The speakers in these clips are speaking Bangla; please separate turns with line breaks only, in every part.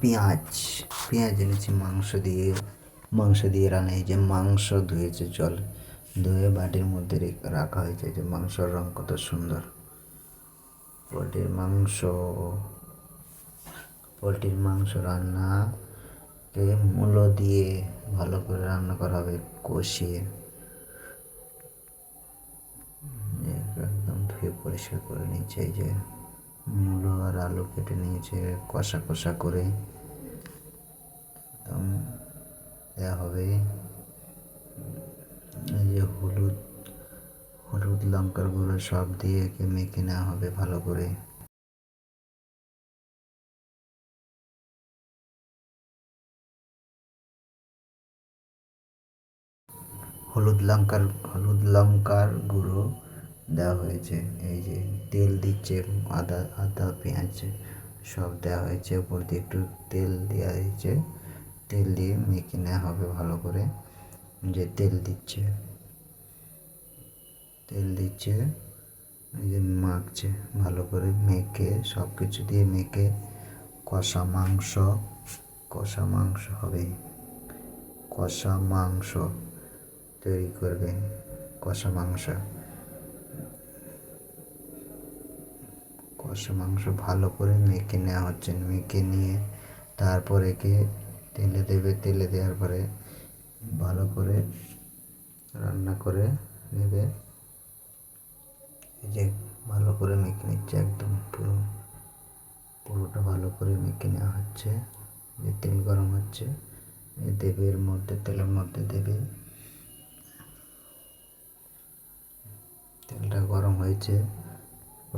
পেঁয়াজ পেঁয়াজ এনেছি মাংস দিয়ে মাংস দিয়ে রান্না যে মাংস ধুয়েছে জল, ধুয়ে বাটির মধ্যে রেখে হয়েছে যে মাংসর রং কত সুন্দর। পোলট্রির মাংস পোলট্রির মাংস রান্না মূলো দিয়ে ভালো করে রান্না করা হবে, কষিয়ে। একদম ধুয়ে পরিষ্কার করে এই যে মূলো আর আলু কেটে নিয়েছে, কষা কষা করে। দেওয়া হবে। এই যে হলুদ হলুদ লঙ্কার গুঁড়ো সব দিয়ে একে মেখে নেওয়া হবে ভালো করে। হলুদ লঙ্কার হলুদ লঙ্কার গুঁড়ো দেওয়া হয়েছে। এই যে তেল দিচ্ছে, আদা আদা, পেঁয়াজ সব দেওয়া হয়েছে। উপর দিয়ে একটু তেল দেওয়া হয়েছে। তেল দিয়ে মেখে নেওয়া হবে ভালো করে। যে তেল দিচ্ছে। তেল দিচ্ছে। এই যে মাখছে ভালো করে মেখে সব কিছু দিয়ে মেখে। কষা মাংস কষা মাংস হবে। কষা মাংস তৈরি করবে। কষা মাংস। কষা মাংস ভালো করে মেখে নেওয়া হচ্ছে, মেখে নিয়ে তারপর একে তেলে দেবে, তেলে দেওয়ার পরে ভালো করে রান্না করে নেবে। এই যে ভালো করে মেখে নিচ্ছে, একদম পুরো, পুরোটা ভালো করে মেখে নেওয়া হচ্ছে। যে তেল গরম হচ্ছে দেবে এর মধ্যে, তেলের মধ্যে দেবে। তেলটা গরম হয়েছে।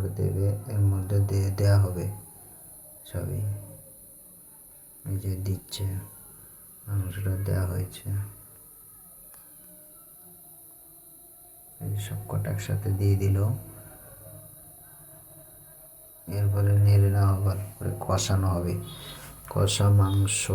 করে দেবে, এর মধ্যে দিয়ে দেওয়া হবে সবই। এই যে দিচ্ছে মাংসটা দেওয়া হয়েছে। এই সব কটা একসাথে দিয়ে দিল। এরপরে নেড়ে নেওয়া করে কষানো হবে। কষা মাংস।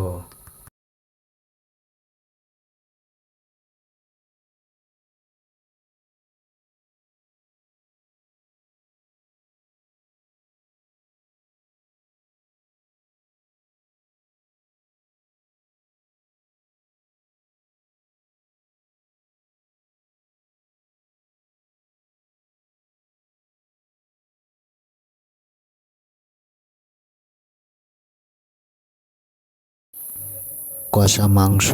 কষা মাংস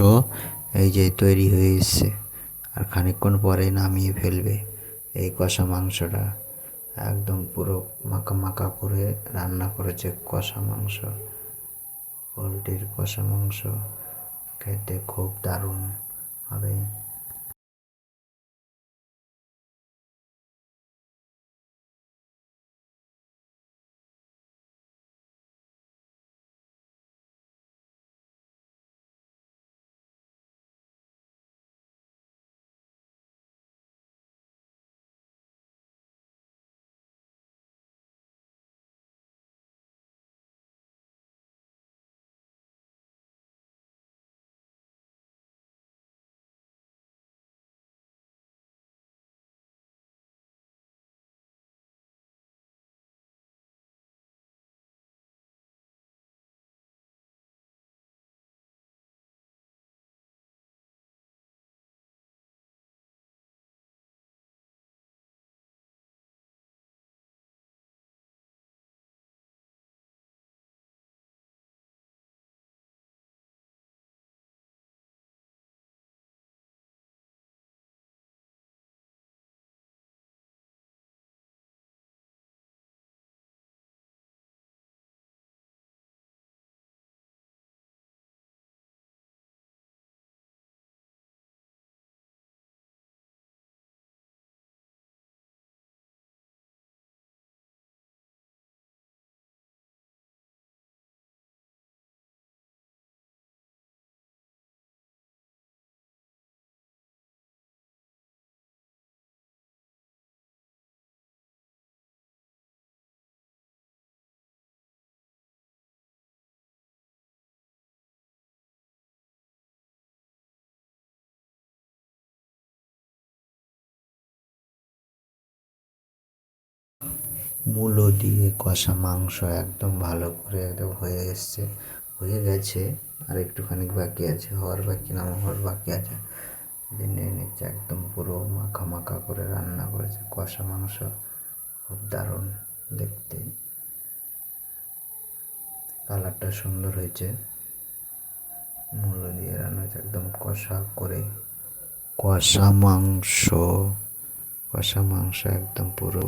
এই যে তৈরি হয়ে এসছে আর খানিকক্ষণ পরে নামিয়ে ফেলবে এই কষা মাংসটা। একদম পুরো মাখা মাখা করে রান্না করেছে কষা মাংস। পোলট্রির কষা মাংস খেতে খুব দারুণ হবে। মূলো দিয়ে কষা মাংস একদম ভালো করে একদম হয়ে এসছে। হয়ে গেছে, আর একটুখানি বাকি আছে। হওয়ার বাকি না, হওয়ার বাকি আছে। নিয়ে নিচ্ছে, একদম পুরো মাখা মাখা করে রান্না করেছে। কষা মাংস খুব দারুণ দেখতে। কালারটা সুন্দর হয়েছে। মূল্য দিয়ে রান্না হয়েছে, একদম কষা করে। কষা মাংস কষা মাংস একদম পুরো